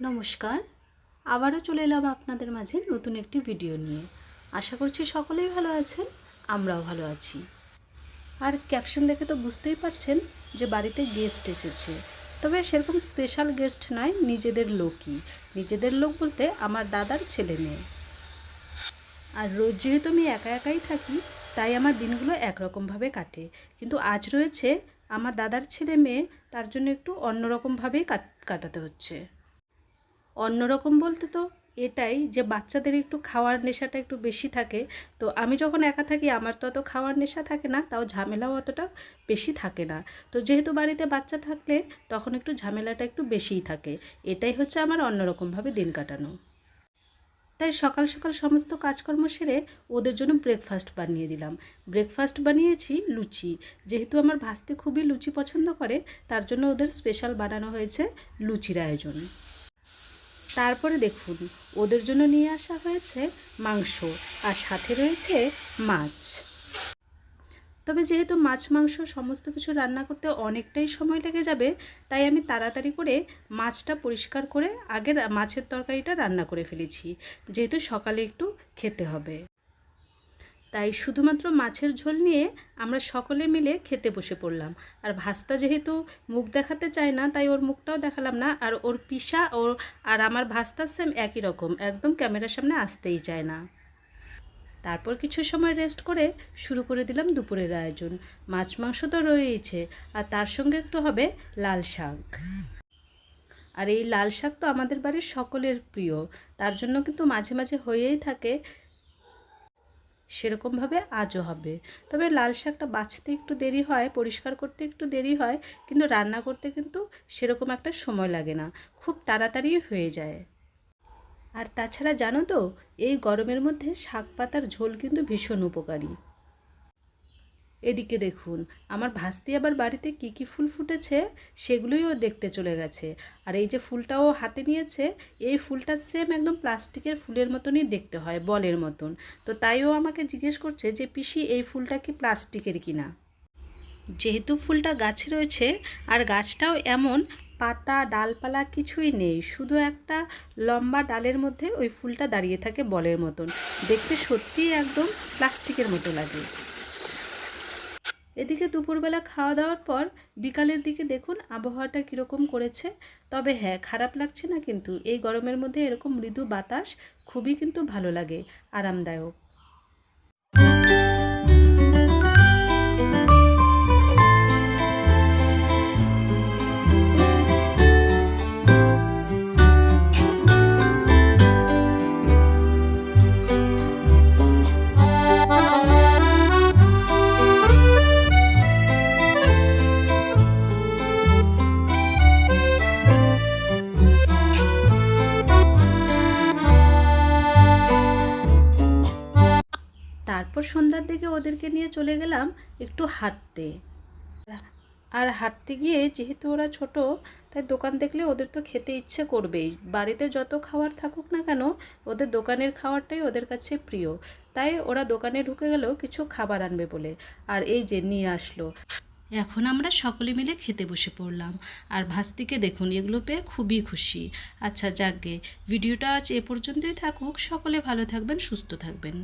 নমস্কার। আবারও চলে এলাম আপনাদের মাঝে নতুন একটি ভিডিও নিয়ে। আশা করছি সকলেই ভালো আছেন, আমরাও ভালো আছি। আর ক্যাপশন দেখে তো বুঝতেই পারছেন যে বাড়িতে গেস্ট এসেছে। তবে সেরকম স্পেশাল গেস্ট নয়, নিজেদের লোকই। নিজেদের লোক বলতে আমার দাদার ছেলে মেয়ে। আর রোজ যেহেতু আমি একা একাই থাকি, তাই আমার দিনগুলো একরকমভাবে কাটে। কিন্তু আজ রয়েছে আমার দাদার ছেলে মেয়ে, তার জন্য একটু অন্যরকমভাবেই কাট কাটাতে হচ্ছে। অন্যরকম বলতে তো এটাই যে বাচ্চাদের একটু খাওয়ার নেশাটা একটু বেশি থাকে। তো আমি যখন একা থাকি, আমার তো অত খাওয়ার নেশা থাকে না, তাও ঝামেলাও অতটা বেশি থাকে না। তো যেহেতু বাড়িতে বাচ্চা থাকলে, তখন একটু ঝামেলাটা একটু বেশিই থাকে। এটাই হচ্ছে আমার অন্যরকমভাবে দিন কাটানো। তাই সকাল সকাল সমস্ত কাজকর্ম সেরে ওদের জন্য ব্রেকফাস্ট বানিয়ে দিলাম। ব্রেকফাস্ট বানিয়েছি লুচি। যেহেতু আমার ভাসতে খুবই লুচি পছন্দ করে, তার জন্য ওদের স্পেশাল বানানো হয়েছে লুচির আয়োজন। তারপরে দেখুন, ওদের জন্য নিয়ে আসা হয়েছে মাংস আর সাথে রয়েছে মাছ। তবে যেহেতু মাছ, মাংস সমস্ত কিছু রান্না করতে অনেকটাই সময় লেগে যাবে, তাই আমি তাড়াতাড়ি করে মাছটা পরিষ্কার করে আগের মাছের তরকারিটা রান্না করে ফেলেছি। যেহেতু সকালে একটু খেতে হবে। তাই শুধুমাত্র মাছের ঝোল নিয়ে আমরা সকলে মিলে খেতে বসে পড়লাম। আর ভাস্তা যেহেতু মুখ দেখাতে চায় না, তাই ওর মুখটাও দেখালাম না। আর ওর পিসা ওর আর আমার ভাস্তার সেম একই রকম, একদম ক্যামেরার সামনে আসতেই চায় না। তারপর কিছু সময় রেস্ট করে শুরু করে দিলাম দুপুরের আয়োজন। মাছ মাংস তো রয়েইছে, আর তার সঙ্গে একটু হবে লাল শাক। আর এই লাল শাক তো আমাদের বাড়ির সকলের প্রিয়, তার জন্য কিন্তু মাঝে মাঝে হয়েই থাকে সেরকমভাবে আজও হবে। তবে লাল শাকটা বাছতে একটু দেরি হয়, পরিষ্কার করতে একটু দেরি হয়, কিন্তু রান্না করতে কিন্তু সেরকম একটা সময় লাগে না। খুব তাড়াতাড়ি হয়ে যায়। আর তাছাড়া জানো তো, এই গরমের মধ্যে শাক পাতার ঝোল কিন্তু ভীষণ উপকারী। এদিকে দেখুন, আমার ভাস্তি আবার বাড়িতে কী কী ফুল ফুটেছে সেগুলোই ও দেখতে চলে গেছে। আর এই যে ফুলটাও হাতে নিয়েছে, এই ফুলটা সেম একদম প্লাস্টিকের ফুলের মতনই দেখতে হয়, বলের মতন। তো তাই ও আমাকে জিজ্ঞেস করছে যে, পিসি, এই ফুলটা কি প্লাস্টিকের কিনা যেহেতু ফুলটা গাছে রয়েছে, আর গাছটাও এমন, পাতা, ডালপালা কিছুই নেই। শুধু একটা লম্বা ডালের মধ্যে ওই ফুলটা দাঁড়িয়ে থাকে বলের মতন। দেখতে সত্যিই একদম প্লাস্টিকের মতো লাগে। এদিকে দুপুরবেলা খাওয়া দাওয়ার পর বিকালের দিকে দেখুন আবহাওয়াটা কীরকম করেছে। তবে হ্যাঁ খারাপ লাগছে না কিন্তু। এই গরমের মধ্যে এরকম মৃদু বাতাস খুবই কিন্তু ভালো লাগে, আরামদায়ক। সন্ধ্যার দিকে ওদেরকে নিয়ে চলে গেলাম একটু হাঁটতে। আর হাঁটতে গিয়ে যেহেতু ওরা ছোট, তাই দোকান দেখলে ওদের তো খেতে ইচ্ছে করবেই। বাড়িতে যত খাবার থাকুক না কেন, ওদের দোকানের খাবারটাই ওদের কাছে প্রিয়। তাই ওরা দোকানে ঢুকে গেলেও কিছু খাবার আনবে বলে। আর এই যে নিয়ে আসলো। এখন আমরা সকলে মিলে খেতে বসে পড়লাম। আর ভাস্তিকে দেখুন, এগুলো পেয়ে খুবই খুশি। আচ্ছা যাকগে ভিডিওটা আজ এ পর্যন্তই থাকুক। সকলে ভালো থাকবেন, সুস্থ থাকবেন।